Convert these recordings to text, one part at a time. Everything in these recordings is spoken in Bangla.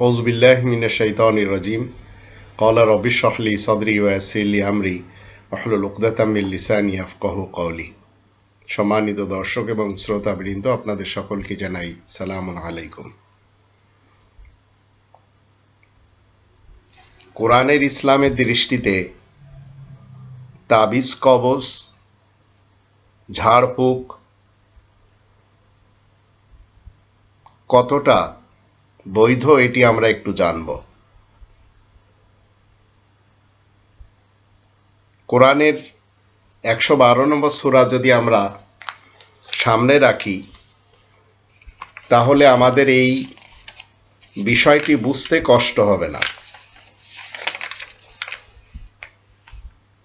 আউজবিল্লাহমিনশাইতানির সম্মানিত দর্শক এবং শ্রোতাবৃন্দ, আপনাদের সকলকে জানাই সালাম আলাইকুম। কোরআনের ইসলামের দৃষ্টিতে তাবিজ, কবজ, ঝাড়ফুঁক কতটা বৈধ, এটি আমরা একটু জানব। কোরআনের একশো বারো নম্বর সুরা যদি আমরা সামনে রাখি, তাহলে আমাদের এই বিষয়টি বুঝতে কষ্ট হবে না।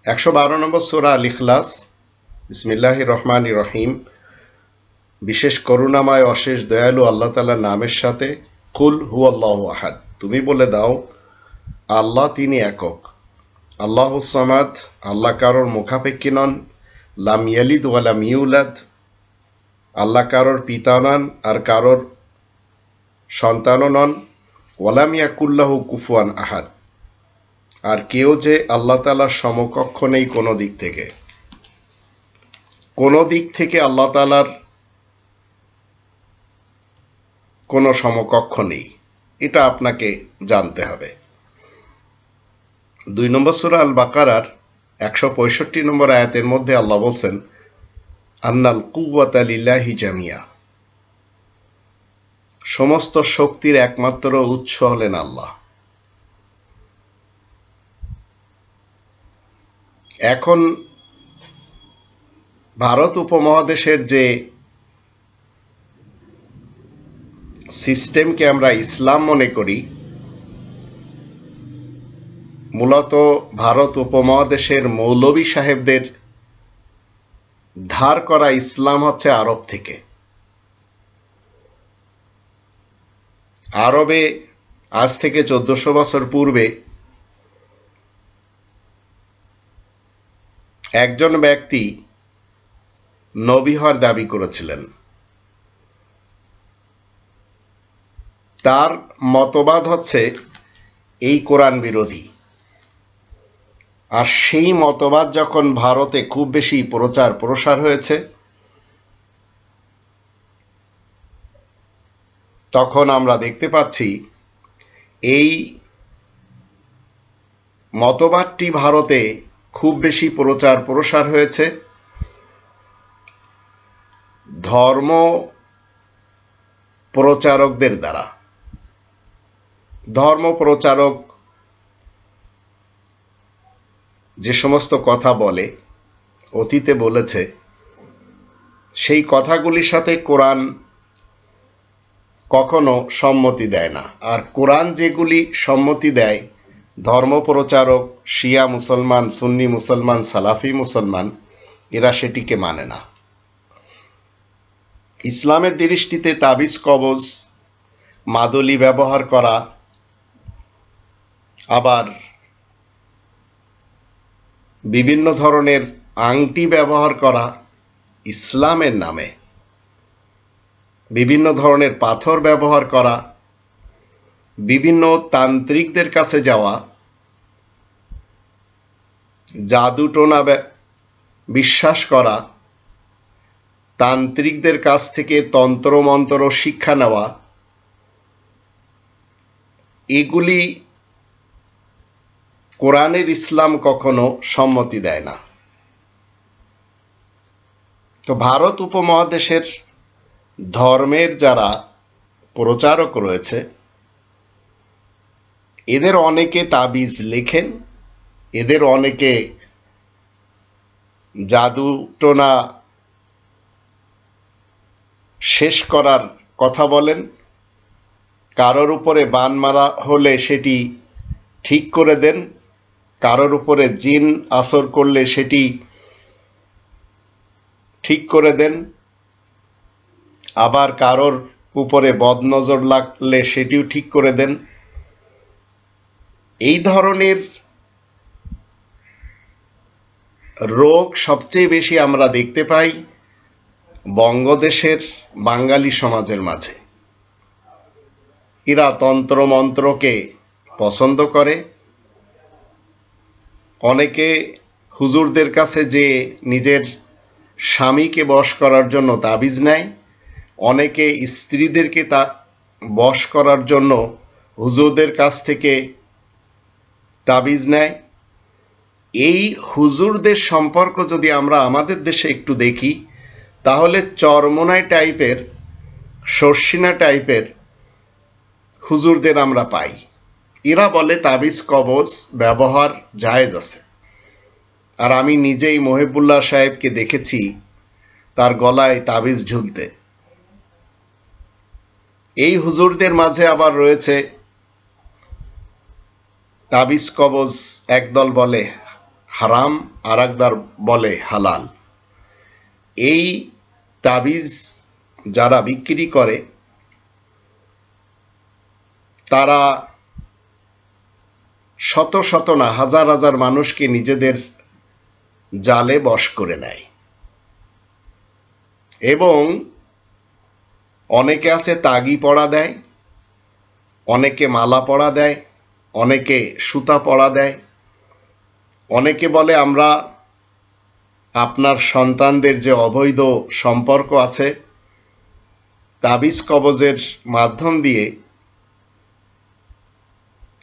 একশো বারো নম্বর সুরা আল ইখলাস ইসমিল্লাহ রহমান রহিম, বিশেষ করুণাময়, অশেষ দয়ালু আল্লাহ তালার নামের সাথে কুল হু আল্লাহ আহাদ। তুমি বলে দাও, আল্লাহ তিনি একক। আল্লাহ সামাদ, আল্লাহ কারোর মুখাপেক্ষী নন। লাম ইয়ালিদ ওয়ালাম ইউলাদ, আল্লাহ কারোর পিতা নন আর কারোর সন্তানও নন। ওয়ালাম ইয়াকুল্লাহু কুফুয়ান আহাদ। আর কেউ যে আল্লাহ তালার সমকক্ষ নেই কোনো দিক থেকে। কোনো দিক থেকে আল্লাহ তালার কোনো সমকক্ষ নেই। এটা আপনাকে জানতে হবে। দুই নম্বর সুরা আল বাকারার একশো পঁয়ষট্টি নম্বর আয়াতের মধ্যে আল্লাহ বলছেন, আন্নাল কুয়াত আলিল্লাহি জামিয়া সমস্ত শক্তির একমাত্র উৎস হলেন আল্লাহ। এখন ভারত উপমহাদেশের যে সিস্টেমকে আমরা ইসলাম মনে করি, মূলত ভারত উপমহাদেশের মৌলবী সাহেবদের ধার করা ইসলাম হচ্ছে আরব থেকে। আরবে আজ থেকে চোদ্দশো বছর পূর্বে একজন ব্যক্তি নবী হওয়ার দাবি করেছিলেন। তার মতবাদ হচ্ছে, এই কোরআন বিরোধী। আর সেই মতবাদ যখন ভারতে খুব বেশি প্রচার প্রসার হয়েছে, তখন আমরা দেখতে পাচ্ছি, এই মতবাদটি ভারতে খুব বেশি প্রচার প্রসার হয়েছে। ধর্ম প্রচারকদের দ্বারা। ধর্ম প্রচারক যে সমস্ত কথা বলে, অতীতে বলেছে, সেই কথাগুলির সাথে কোরআন কখনো সম্মতি দেয় না। আর কোরআন যেগুলি সম্মতি দেয়, ধর্ম প্রচারক, শিয়া মুসলমান, সুন্নি মুসলমান, সালাফি মুসলমান, এরা সেটিকে মানে না। ইসলামের দৃষ্টিতে তাবিজ কবজ, মাদলি ব্যবহার করা আবার বিভিন্ন ধরনের আংটি ব্যবহার করা ইসলামের নামে, বিভিন্ন ধরনের পাথর ব্যবহার করা, বিভিন্ন তান্ত্রিকদের কাছে যাওয়া, জাদু জাদুটোনা বিশ্বাস করা, তান্ত্রিকদের কাছ থেকে তন্ত্রমন্ত্র শিক্ষা নেওয়া, এগুলি কোরআনের ইসলাম কখনো সম্মতি দেয় না। তো ভারত উপমহাদেশের ধর্মের যারা প্রচারক রয়েছে, এদের অনেকে তাবিজ লেখেন, এদের অনেকে জাদু টোনা শেষ করার কথা বলেন। কারোর উপরে বান মারা হলে সেটি ঠিক করে দেন। কারোর উপরে জিন আসর করলে সেটি ঠিক করে দেন। আবার কারোর উপরে বদনজর লাগলে সেটিও ঠিক করে দেন। এই ধরনের রোগ সবচেয়ে বেশি আমরা দেখতে পাই বঙ্গদেশের বাঙালি সমাজের মাঝে। এরা তন্ত্র মন্ত্রকে পছন্দ করে। অনেকে হুজুরদের কাছে যে নিজের স্বামীকে বশ করার জন্য তাবিজ নেয়, অনেকে স্ত্রীদেরকে তা বশ করার জন্য হুজুরদের কাছ থেকে তাবিজ নেয়। এই হুজুরদের সম্পর্ক যদি আমরা আমাদের দেশে একটু দেখি, তাহলে চরমোনাই টাইপের, শর্ষিনা টাইপের হুজুরদের আমরা পাই। এরা বলে তাবিজ, কবজ, ব্যবহার জায়েজ আছে। আর আমি নিজেই মহিবুল্লাহ সাহেবকে দেখেছি, তার গলায় তাবিজ ঝুলতে। এই হুজুরদের মাঝে আবার রয়েছে, তাবিজ, কবজ একদল বলে হারাম আর একদল বলে হালাল। এই তাবিজ যারা বিক্রি করে, তারা শত শত না হাজার হাজার মানুষকে নিজেদের জালে বশ করে নেয়। এবং অনেকে আছে তাগি পড়া দেয়, অনেকে মালা পড়া দেয়, অনেকে সুতা পড়া দেয়। অনেকে বলে, আমরা আপনার সন্তানদের যে অবৈধ সম্পর্ক আছে, তাবিজ কবজের মাধ্যম দিয়ে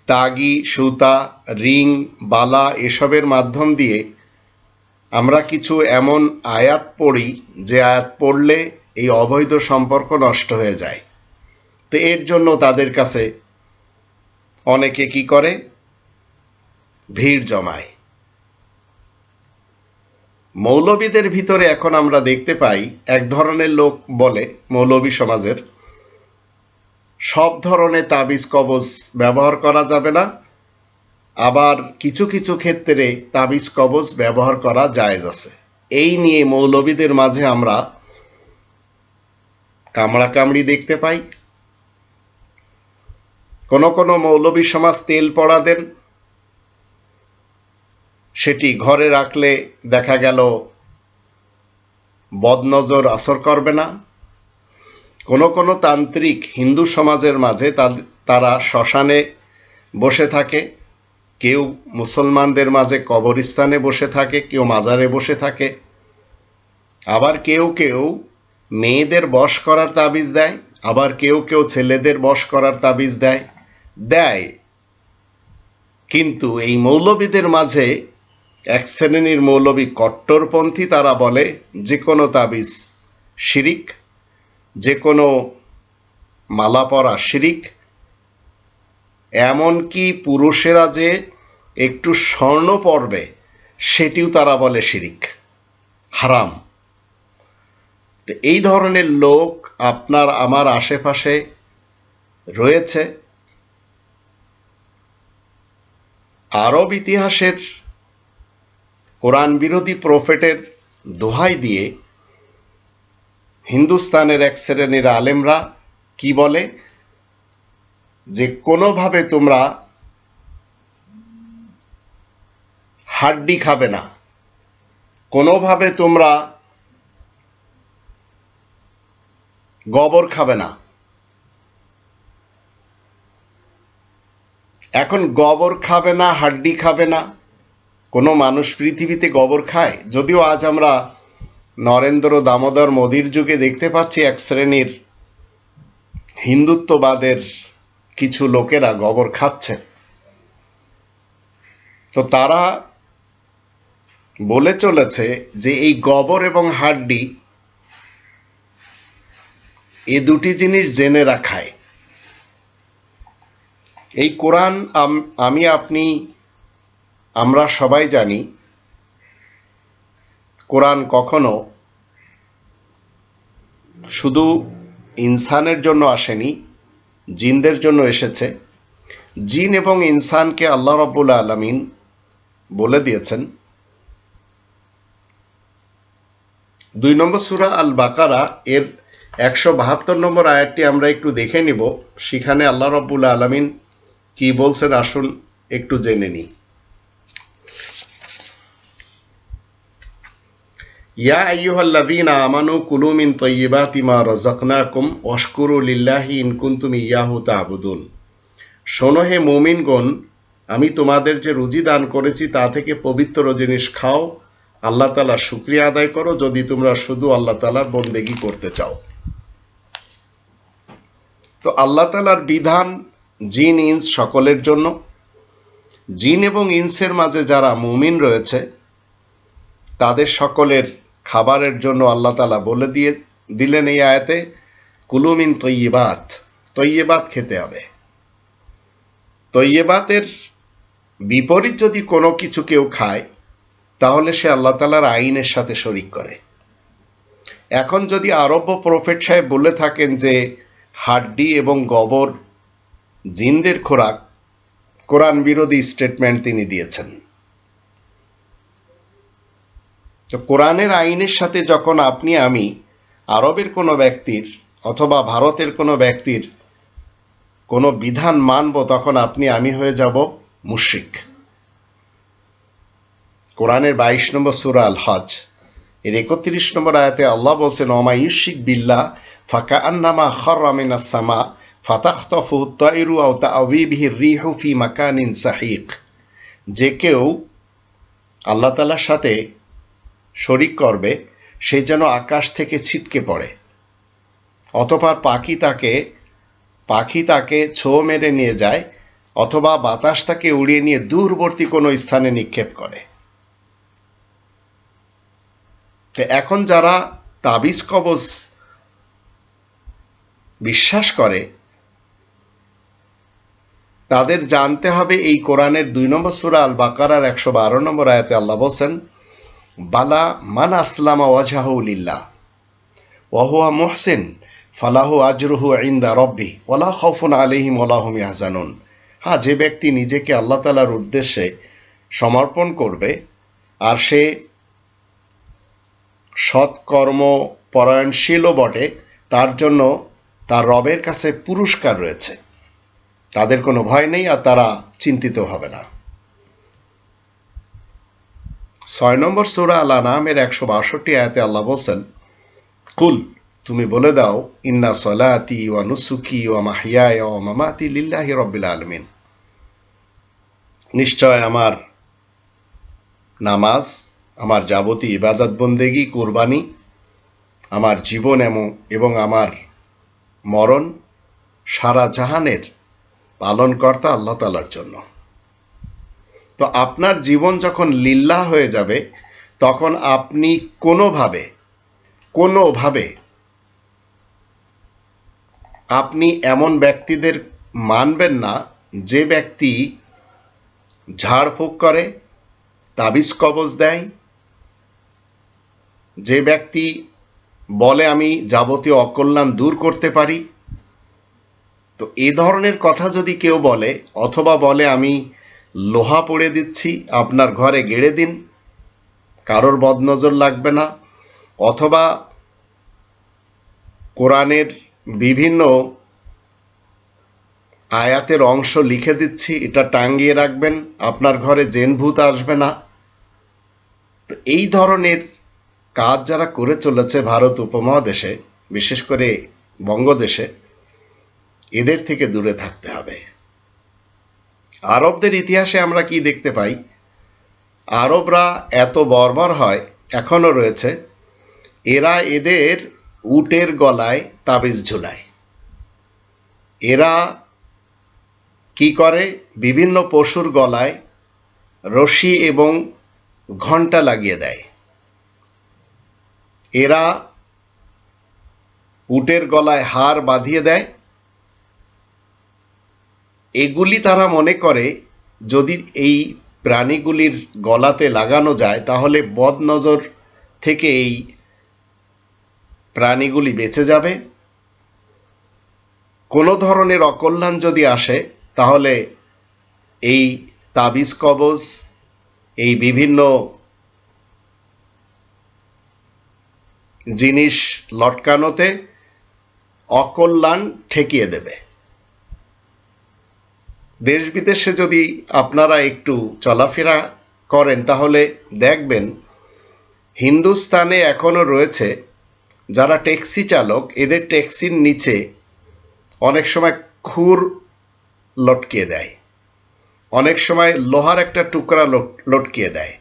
তাগি, সুতা, রিং, বালা এসবের মাধ্যম দিয়ে আমরা কিছু এমন আয়াত পড়ি যে আয়াত পড়লে এই অবৈধ সম্পর্ক নষ্ট হয়ে যায়। তো এর জন্য তাদের কাছে অনেকে কি করে? ভিড় জমায়। মৌলবীদের ভিতরে এখন আমরা দেখতে পাই, এক ধরনের লোক বলে মৌলবী সমাজের সব ধরনের তাবিজ কবজ ব্যবহার করা যাবে না। আবার কিছু কিছু ক্ষেত্রে তাবিজ কবজ ব্যবহার করা জায়েজ আছে। এই নিয়ে মৌলবীদের মাঝে আমরা কামড়াকামড়ি দেখতে পাই। কোন কোন মৌলবী সমাজ তেল পড়া দেন। সেটি ঘরে রাখলে দেখা গেল বদনজর আসর করবে না। কোন কোনো তান্ত্রিক হিন্দু সমাজের মাঝে তারা শ্মশানে বসে থাকে, কেউ মুসলমানদের মাঝে কবরস্থানে বসে থাকে, কেউ মাজারে বসে থাকে। আবার কেউ কেউ মেয়েদের বশ করার তাবিজ দেয়, আবার কেউ কেউ ছেলেদের বশ করার তাবিজ দেয় দেয়। কিন্তু এই মৌলবীদের মাঝে এক শ্রেণির মৌলবী কট্টরপন্থী তারা বলে, যে কোনো তাবিজ শিরিক যে কোনো মালা পরা শিরিক, এমনকি পুরুষেরা যে একটু স্বর্ণ পরবে, সেটিও তারা বলে শিরিক, হারাম। এই ধরনের লোক আপনার আমার আশেপাশে রয়েছে। আরব ইতিহাসের কোরআন বিরোধী প্রফেটের দোহাই দিয়ে হিন্দুস্তানের এক শ্রেণির আলেমরা কি বলে? যে কোনোভাবে তোমরা হাড্ডি খাবে না। কোনোভাবে তোমরা গোবর খাবে না। এখন গোবর খাবে না, হাড্ডি খাবে না, কোনো মানুষ পৃথিবীতে গোবর খায়? যদিও আজ আমরা নরেন্দ্র দামোদর মোদির যুগে দেখতে পাচ্ছি এক শ্রেণির হিন্দুত্ববাদের কিছু লোকেরা গোবর খাচ্ছে। তো তারা বলে চলেছে যে এই গোবর এবং হাড্ডি এ দুটি জিনিস জেনে রাখায়। এই কোরআন আমি আপনি, আমরা সবাই জানি কোরআন কখনো শুধু ইনসানের জন্য আসেনি, জিনদের জন্য এসেছে। জিন এবং ইনসানকে আল্লাহ রব্বুল আলমিন বলে দিয়েছেন। দুই নম্বর সুরা আল বাকারা এর একশো বাহাত্তর নম্বর আয়াতটি আমরা একটু দেখে নিব। সেখানে আল্লাহ রব্বুল আলমিন কি বলছেন আসুন একটু জেনে নিই। ইয়া আইয়ুহাল্লাযীনা আমানু কুলু মিন তাইয়্যিবাতি মা রাযাকনাকুম ওয়াশকুরু লিল্লাহি ইন কুনতুম ইয়াহু তা'বুদুন শোনো হে মুমিনগণ, আমি তোমাদের যে রুজি দান করেছি তা থেকে পবিত্র জিনিস খাও। আল্লাহ তাআলার শুকরিয়া আদায় করো যদি তোমরা শুধু আল্লাহ তাআলার বন্দেগী করতে চাও। তো আল্লাহ তাআলার বিধান জিন ইনস সকলের জন্য। জিন এবং ইনসের মাঝে যারা মুমিন রয়েছে, তাদের সকলের খাবারের জন্য আল্লাহ তালা বলে দিয়ে দিলেন এই আয়াতে কুলুমিন তৈবাত তৈবাত খেতে হবে। তৈবাতের বিপরীত যদি কোনো কিছু কেউ খায়, তাহলে সে আল্লাহ তালার আইনের সাথে শরিক করে। এখন যদি আরব্য প্রফেট সাহেব বলে থাকেন যে হাড্ডি এবং গবর জিনদের খোরাক, কোরআন বিরোধী স্টেটমেন্ট তিনি দিয়েছেন। তো কোরআনের আইনের সাথে যখন আপনি, আমি, আরবের কোনো ব্যক্তির অথবা ভারতের কোনো ব্যক্তির কোনো বিধান মানব, তখন আপনি, আমি হয়ে যাব মুশিক কোরআনের বাইশ নম্বর সুরা আল হজ এর একত্রিশ নম্বর আয়াতে আল্লাহ বলছেন অমা ইউশিক বিল্লা ফাঁকা আন্নামা খরামিনা সামা ফাতাখতফু মাকানিন সাহিক। যে কেউ আল্লাহ তালার সাথে শরিক করবে, সে যেন আকাশ থেকে ছিটকে পড়ে। অথবা পাখি তাকে পাখি তাকে ছো মেরে নিয়ে যায়, অথবা বাতাস তাকে উড়িয়ে নিয়ে দূরবর্তী কোনো স্থানে নিক্ষেপ করে। এখন যারা তাবিজ কবজ বিশ্বাস করে, তাদের জানতে হবে এই কোরআনের দুই নম্বর সুরা আল বাকারার একশো বারো নম্বর আয়াতে আল্লাহ বলছেন বালা মান আসলামা ওয়াজাহুলিল্লাহ ওয়াহুয়া মোহসেন, ফালাহু আজরুহু ইন্দা রব্বি ওলা খৌফুন আলিহিম ওলাহুম ইয়াহজানুন। হ্যাঁ যে ব্যক্তি নিজেকে আল্লাহ তালার উদ্দেশ্যে সমর্পণ করবে, আর সে সৎকর্ম পরায়ণশীলও বটে, তার জন্য তার রবের কাছে পুরস্কার রয়েছে। তাদের কোনো ভয় নেই আর তারা চিন্তিত হবে না। ছয় নম্বর সুরা আল নামের একশো বাষট্টি আয়াতে আল্লাহ বলছেন, কুল, তুমি বলে দাও, ইন্না সলাতি ওয়া নুসুকি ওয়া মাহিয়ায় ওয়া মামাতি লিল্লাহি রব্বিল আলমিন। নিশ্চয় আমার নামাজ, আমার যাবতীয় ইবাদত বন্দেগি, কোরবানি, আমার জীবন এবং আমার মরণ সারা জাহানের পালনকর্তা আল্লাহ তালার জন্য। তো আপনার জীবন যখন লিল্লা হয়ে যাবে, তখন আপনি কোনোভাবে কোনোভাবে আপনি এমন ব্যক্তিদের মানবেন না, যে ব্যক্তি ঝাড়ফুঁক করে, তাবিজ কবজ দেয়, যে ব্যক্তি বলে, আমি যাবতীয় অকল্যাণ দূর করতে পারি। তো এ ধরনের কথা যদি কেউ বলে, অথবা বলে, আমি লোহা পড়ে দিচ্ছি, আপনার ঘরে গেড়ে দিন। কারোর বদনজর লাগবে না। অথবা কোরআনের বিভিন্ন আয়াতের অংশ লিখে দিচ্ছি, এটা টাঙ্গিয়ে রাখবেন, আপনার ঘরে জেন ভূত আসবে না। তো এই ধরনের কাজ যারা করে চলেছে ভারত উপমহাদেশে, বিশেষ করে বঙ্গদেশে, এদের থেকে দূরে থাকতে হবে। আরবদের ইতিহাসে আমরা কি দেখতে পাই? আরবরা এত বর্বর হয় এখনও রয়েছে। এরা এদের উটের গলায় তাবিজ ঝুলায়। এরা কি করে? বিভিন্ন পশুর গলায় রশি এবং ঘণ্টা লাগিয়ে দেয়। এরা উটের গলায় হার বাঁধিয়ে দেয়। এগুলি তারা মনে করে, যদি এই প্রাণীগুলির গলাতে লাগানো যায়, তাহলে বদনজর থেকে এই প্রাণীগুলি বেঁচে যাবে। কোনো ধরনের অকল্যাণ যদি আসে, তাহলে এই তাবিজ কবজ, এই বিভিন্ন জিনিস লটকানোতে অকল্যাণ ঠেকিয়ে দেবে। দেশ বিদেশে যদি আপনারা একটু চলাফেরা করেন, তাহলে দেখবেন হিন্দুস্তানে এখনও রয়েছে যারা ট্যাক্সি চালক, এদের ট্যাক্সির নিচে অনেক সময় খুর লটকিয়ে দেয়। অনেক সময় লোহার একটা টুকরা লটকিয়ে দেয়।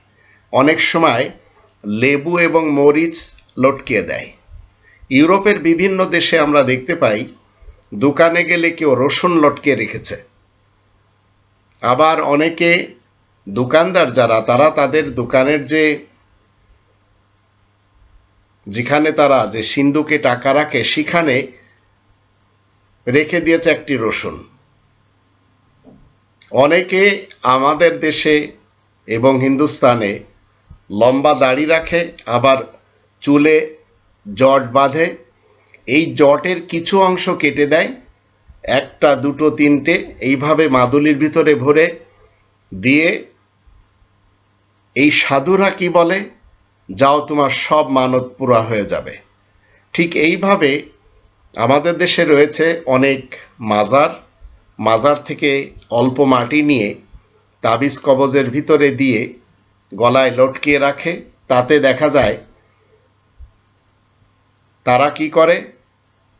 অনেক সময় লেবু এবং মরিচ লটকিয়ে দেয়। ইউরোপের বিভিন্ন দেশে আমরা দেখতে পাই, দোকানে গেলে কেউ রসুন লটকিয়ে রেখেছে। আবার অনেকে দোকানদার যারা, তারা তাদের দোকানের যে, যেখানে তারা যে সিন্ধুকে টাকা রাখে, সেখানে রেখে দিয়েছে একটি রসুন। অনেকে আমাদের দেশে এবং হিন্দুস্তানে লম্বা দাড়ি রাখে, আবার চুলে জট বাঁধে। এই জটের কিছু অংশ কেটে দেয় একটা, দুটো, তিনটে এইভাবে মাদুলির ভিতরে ভরে দিয়ে এই সাধুরা কি বলে? যাও তোমার সব মানত পুরা হয়ে যাবে। ঠিক এইভাবে আমাদের দেশে রয়েছে অনেক মাজার। মাজার থেকে অল্প মাটি নিয়ে তাবিজ কবজের ভিতরে দিয়ে গলায় লটকিয়ে রাখে। তাতে দেখা যায় তারা কি করে?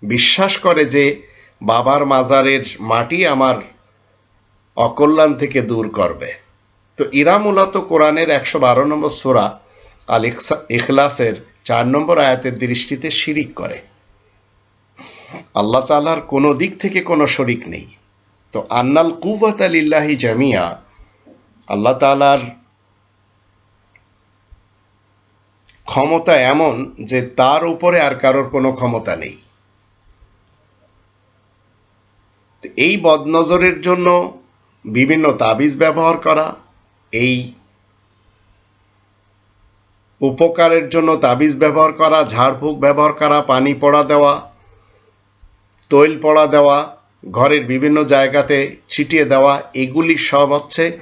বিশ্বাস করে যে বাবার মাজারের মাটি আমার অকল্যাণ থেকে দূর করবে। তো ইরা মূলত কোরআনের একশো বারো নম্বর সোরা আল ইখলাসের চার নম্বর আয়াতের দৃষ্টিতে শিরিক করে। আল্লাহ তালার কোনো দিক থেকে কোনো শরিক নেই। তো আন্নাল কুওয়াত আলিল্লাহি জামিয়া আল্লাহ তালার ক্ষমতা এমন যে তার উপরে আর কারোর কোনো ক্ষমতা নেই তো এই বদনজরের জন্য বিভিন্ন তাবিজ ব্যবহার করা, এই উপকারের জন্য তাবিজ ব্যবহার করা, ঝাড়ফুঁক ব্যবহার করা, পানি পড়া দেওয়া, তৈল পড়া দেওয়া, ঘরের বিভিন্ন জায়গাতে ছিটিয়ে দেওয়া, এগুলি সব হচ্ছে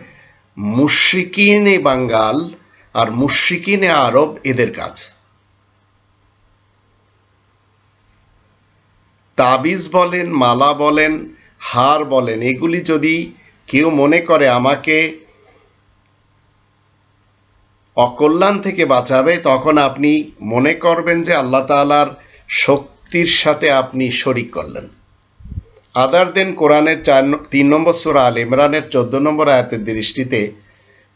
মুশ্রিকিনে বাঙ্গাল আর মুশ্রিকিনে আরব এদের কাজ। তাবিজ বলেন, মালা বলেন হার বলেন। এগুলি যদি কেউ মনে করে আমাকে অকল্যাণ থেকে বাঁচাবে, তখন আপনি মনে করবেন যে আল্লাহ তাআলার শক্তির সাথে আপনি শরিক করলেন। আদার দেন কোরআনের চার তিন নম্বর সুরা আল ইমরানের চোদ্দ নম্বর আয়াতের দৃষ্টিতে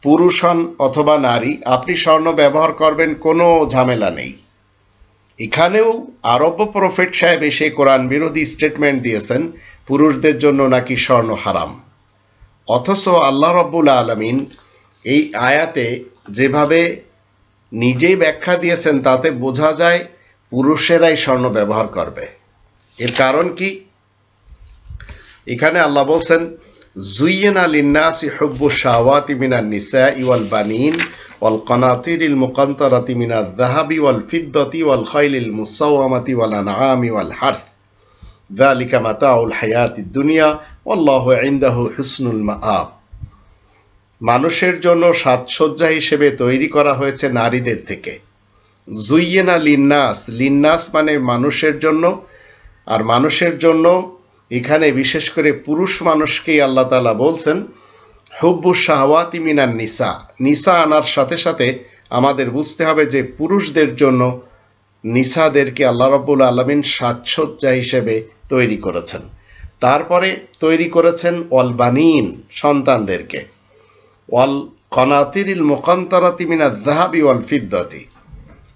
পুরুষ হন অথবা নারী, আপনি স্বর্ণ ব্যবহার করবেন, কোনো ঝামেলা নেই। এখানেও আরব প্রফেট সাহেব এসে কোরআন বিরোধী স্টেটমেন্ট দিয়েছেন পুরুষদের জন্য নাকি স্বর্ণ হারাম? অথচ আল্লাহ রব্বুল আলমিন এই আয়াতে যেভাবে নিজেই ব্যাখ্যা দিয়েছেন, তাতে বোঝা যায় পুরুষেরাই স্বর্ণ ব্যবহার করবে। এর কারণ কি? এখানে আল্লাহ বলছেন, জুইয়েনা লিন্নাসি হুব্বু শাওয়াতি মিনান নিসা ইওয়াল বানিন ওয়াল কনাতিরিল মুকান্তরাতি মিনাদ যাহাবি ওয়াল ফিদ্দতি ওয়াল খাইলিল মুসাওয়ামাতি ওয়াল আনআমি ওয়াল হারথ দালিকা মাতাউল হায়াতি দুনিয়া অল্লাহ ইন্দাহু হিসনুল মাআব মানুষের জন্য সাজসজ্জা হিসেবে তৈরি করা হয়েছে নারীদের থেকে। জুইয়েনা লিন্নাস। লিন্নাস মানে মানুষের জন্য। আর মানুষের জন্য এখানে বিশেষ করে পুরুষ মানুষকেই আল্লাহ তালা বলছেন, হুব্বু শাহওয়াতি মিনার নিসা। নিসা আনার সাথে সাথে আমাদের বুঝতে হবে যে পুরুষদের জন্য নিসাদেরকে আল্লাহ রব্বুল আলমিন সাজসজ্জা হিসেবে তৈরি করেছেন। তারপরে তৈরি করেছেন অলবানিন সন্তানদেরকে। ওয়াল কনাতিরিল মোকান্তরাতি মিনা জাহাবি ওয়াল ফিদ্দতি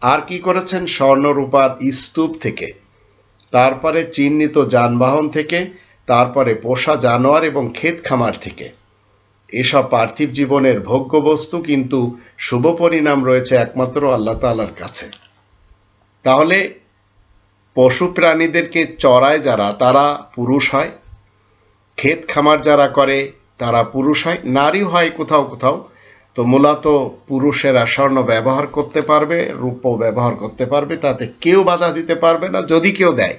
আর কি করেছেন? স্বর্ণরূপার স্তূপ থেকে। তারপরে চিহ্নিত যানবাহন থেকে, তারপরে পোষা জানোয়ার এবং ক্ষেত খামার থেকে। এসব পার্থিব জীবনের ভোগ্য বস্তু কিন্তু শুভ পরিণাম রয়েছে একমাত্র আল্লাহ তাআলার কাছে। তাহলে পশু প্রাণীদেরকে চড়ায় যারা, তারা পুরুষ হয়। ক্ষেত খামার যারা করে, তারা পুরুষ হয়। নারী হয় কোথাও কোথাও। তো মূলত পুরুষেরা স্বর্ণ ব্যবহার করতে পারবে রূপ ব্যবহার করতে পারবে। তাতে কেউ বাধা দিতে পারবে না। যদি কেউ দেয়,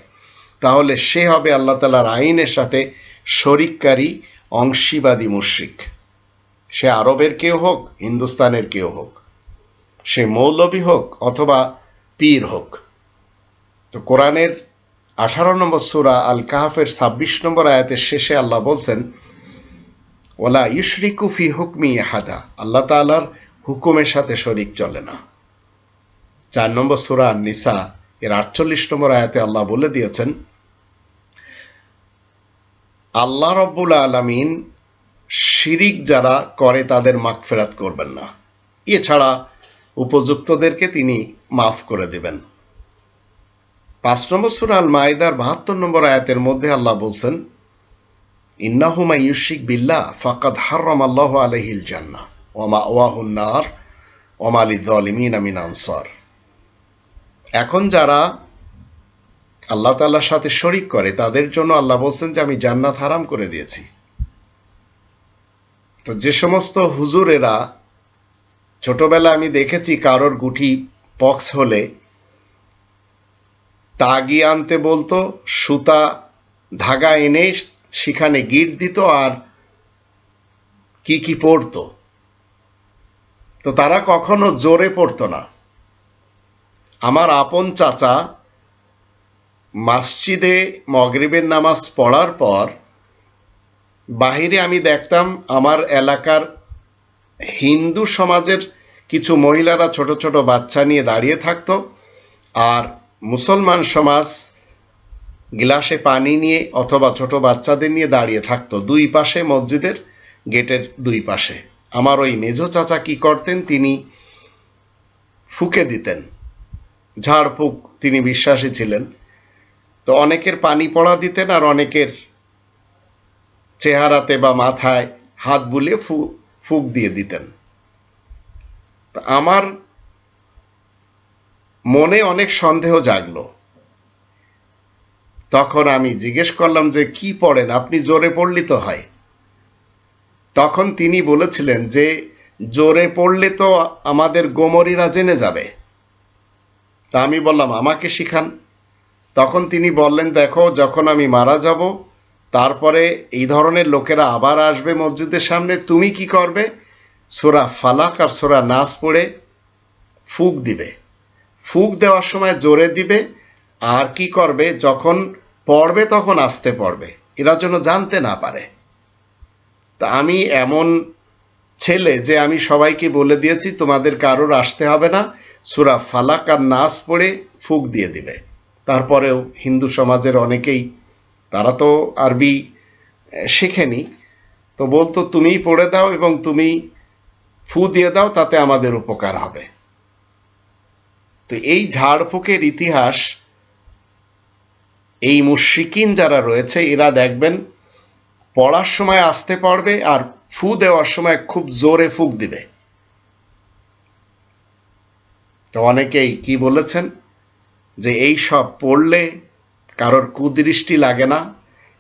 তাহলে সে হবে আল্লাহ তালার আইনের সাথে শরিককারী, অংশীবাদী মুশ্রিক। সে আরবের কেউ হোক, হিন্দুস্তানের কেউ হোক, সে মৌলবী হোক অথবা পীর হোক। তো কোরআনের আঠারো নম্বর সুরা আল কাহাফের ছাব্বিশ নম্বর আয়াতের শেষে আল্লাহ বলছেন ওলা ইউশরিকু ফি হুকমি হাদা আল্লাহ তাআলার হুকুমের সাথে শরিক চলে না। চার নম্বর সুরা নিসা এর আটচল্লিশ নম্বর আয়াতে আল্লাহ বলে দিয়েছেন, আল্লাহ রব্বুল আলমিন শিরিক যারা করে তাদের মাগফেরাত করবেন না। এছাড়া উপযুক্তদেরকে তিনি মাফ করে দেবেন। পাঁচ নম্বর সুরা আল মাইদার বাহাত্তর নম্বর আয়াতের মধ্যে আল্লাহ বলছেন ইন্নাহুমা ইউশিক বিল্লাহ, ফাকাদ হাররাম আল্লাহ আলহিল জান্না ওমা ওয়াহুন্নার ওমালি জলিমিন আমিন আনসার। এখন যারা আল্লাহ তাল্লার সাথে শরিক করে, তাদের জন্য আল্লাহ বলছেন যে, আমি জান্নাত হারাম করে দিয়েছি। তো যে সমস্ত হুজুরেরা ছোটবেলা আমি দেখেছি কারোর গুটি পক্স হলে তাগি আনতে বলতো, সুতা ধাগা এনে সেখানে গিট দিত আর কি কি পড়তো তো তারা কখনো জোরে পড়তো না। আমার আপন চাচা মসজিদে মগরিবের নামাজ পড়ার পর বাহিরে আমি দেখতাম আমার এলাকার হিন্দু সমাজের কিছু মহিলারা ছোট ছোট বাচ্চা নিয়ে দাঁড়িয়ে থাকতো আর মুসলমান সমাজ গিলাসে পানি নিয়ে অথবা ছোট বাচ্চাদের নিয়ে দাঁড়িয়ে থাকতো দুই পাশে মসজিদের গেটের দুই পাশে। আমার ওই মেজো চাচা কি করতেন? তিনি ফুকে দিতেন। ঝাড়ফুঁক তিনি বিশ্বাসী ছিলেন। তো অনেকের পানি পড়া দিতেন আর অনেকের চেহারাতে বা মাথায় হাত বুলিয়ে ফু, ফুক দিয়ে দিতেন। আমার মনে অনেক সন্দেহ জাগলো। তখন আমি জিজ্ঞেস করলাম যে, কি পড়েন? আপনি জোরে পড়লি তো হয়। তখন তিনি বলেছিলেন যে, জোরে পড়লে তো আমাদের গোমরীরা জেনে যাবে। তা আমি বললাম, আমাকে শিখান। তখন তিনি বললেন, দেখো, যখন আমি মারা যাব, তারপরে এই ধরনের লোকেরা আবার আসবে মসজিদের সামনে। তুমি কি করবে? সোরা ফালাক আর সোরা নাচ পড়ে ফুক দিবে। ফুক দেওয়ার সময় জোরে দিবে, আর কি করবে, যখন পড়বে তখন আসতে পড়বে। এরা যেন জানতে না পারে। তা আমি এমন ছেলে যে আমি সবাইকে বলে দিয়েছি, তোমাদের কারোর আসতে হবে না। সুরা ফালাক আর নাচ পড়ে ফুক দিয়ে দিবে। তারপরেও হিন্দু সমাজের অনেকেই, তারা তো আরবি শেখেনি। তো বলতো, তুমিই পড়ে দাও এবং তুমি ফু দিয়ে দাও, তাতে আমাদের উপকার হবে। তো এই ঝাড়ফুঁকের ইতিহাস, এই মুশিকিন যারা রয়েছে, এরা দেখবেন পড়ার সময় আসতে পারবে আর ফু দেওয়ার সময় খুব জোরে ফুক দিবে। তো অনেকেই কি বলেছেন যে এই সব পড়লে কারোর কুদৃষ্টি লাগে না,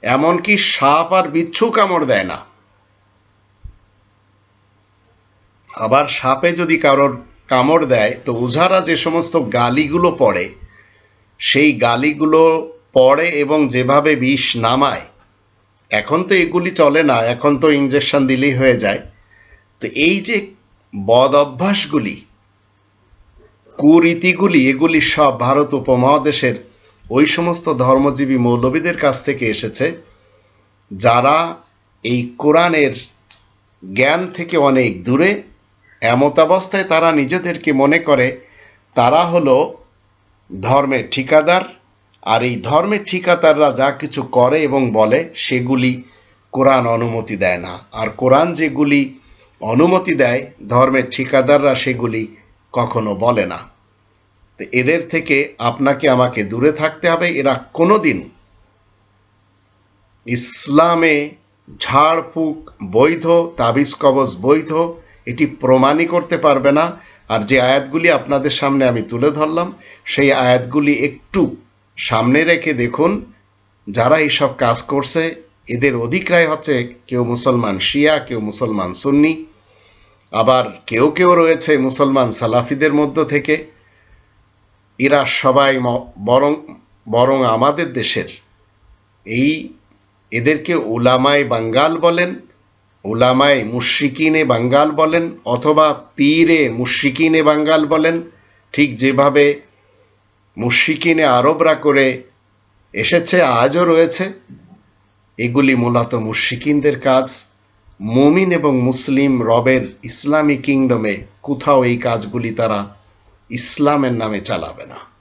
এমনকি সাপ আর বিচ্ছু কামড় দেয় না। আবার সাপে যদি কারোর কামড় দেয়, তো ওঝারা যে সমস্ত গালিগুলো পড়ে, সেই গালিগুলো পড়ে এবং যেভাবে বিষ নামায়, এখন তো এগুলি চলে না, এখন তো ইঞ্জেকশন দিলেই হয়ে যায়। তো এই যে বদ অভ্যাসগুলি, কুরীতিগুলি, এগুলি সব ভারত উপমহাদেশের ওই সমস্ত ধর্মজীবী মৌলবীদের কাছ থেকে এসেছে, যারা এই কোরআনের জ্ঞান থেকে অনেক দূরে এমতাবস্থায় তারা নিজেদেরকে মনে করে, তারা হলো ধর্মের ঠিকাদার, আর এই ধর্মের ঠিকাদাররা যা কিছু করে এবং বলে, সেগুলি কোরআন অনুমতি দেয় না। আর কোরআন যেগুলি অনুমতি দেয়, ধর্মের ঠিকাদাররা সেগুলি কখনো বলে না। তো এদের থেকে আপনাকে আমাকে দূরে থাকতে হবে। এরা কোনোদিন ইসলামে ঝাড়ফুঁক বৈধ, তাবিজ কবজ বৈধ এটি প্রমাণই করতে পারবে না, আর যে আয়াতগুলি আপনাদের সামনে আমি তুলে ধরলাম, সেই আয়াতগুলি একটু সামনে রেখে দেখুন। যারা এইসব কাজ করছে, এদের অধিক্রায় হচ্ছে কেউ মুসলমান শিয়া, কেউ মুসলমান সুন্নি। আবার কেউ কেউ রয়েছে মুসলমান সালাফিদের মধ্য থেকে। এরা সবাই বরং বরং আমাদের দেশের। এই এদেরকে উলামায় বাঙ্গাল বলেন উলামায় মুশ্রিকিনে বাঙ্গাল বলেন অথবা পীরে মুশ্রিকিনে বাঙ্গাল বলেন, ঠিক যেভাবে মুশ্রিকিনে আরবরা করে এসেছে, আজও রয়েছে। এগুলি মূলত মুশ্রিকিনদের কাজ। মুমিন এবং মুসলিম রবের ইসলামী কিংডমে কোথাও এই কাজগুলি তারা ইসলামের নামে চালাবে না।